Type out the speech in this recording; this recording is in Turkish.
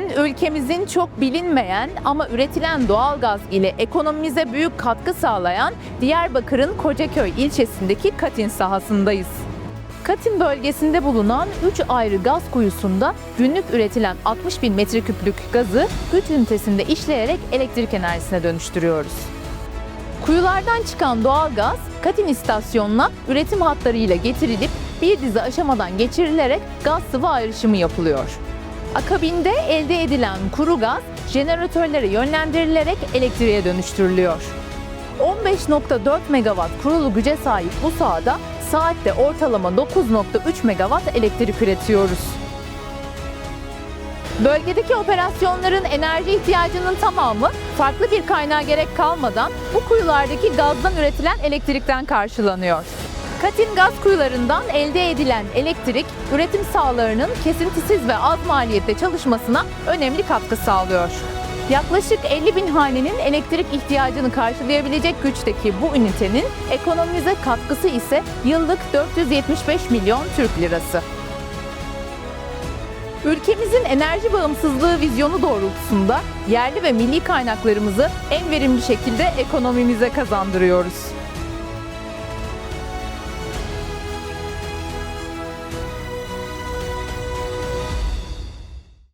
ülkemizin çok bilinmeyen ama üretilen doğalgaz ile ekonomimize büyük katkı sağlayan Diyarbakır'ın Kocaköy ilçesindeki Katin sahasındayız. Katin bölgesinde bulunan 3 ayrı gaz kuyusunda günlük üretilen 60 bin metreküplük gazı güç ünitesinde işleyerek elektrik enerjisine dönüştürüyoruz. Kuyulardan çıkan doğal gaz Katin istasyonuna üretim hatlarıyla getirilip bir dizi aşamadan geçirilerek gaz sıvı ayrışımı yapılıyor. Akabinde elde edilen kuru gaz jeneratörlere yönlendirilerek elektriğe dönüştürülüyor. 15.4 megawatt kurulu güce sahip bu sahada saatte ortalama 9.3 megawatt elektrik üretiyoruz. Bölgedeki operasyonların enerji ihtiyacının tamamı farklı bir kaynağa gerek kalmadan bu kuyulardaki gazdan üretilen elektrikten karşılanıyor. Katin gaz kuyularından elde edilen elektrik, üretim sahalarının kesintisiz ve az maliyette çalışmasına önemli katkı sağlıyor. Yaklaşık 50 bin hanenin elektrik ihtiyacını karşılayabilecek güçteki bu ünitenin ekonomimize katkısı ise yıllık 475 milyon Türk lirası. Ülkemizin enerji bağımsızlığı vizyonu doğrultusunda yerli ve milli kaynaklarımızı en verimli şekilde ekonomimize kazandırıyoruz.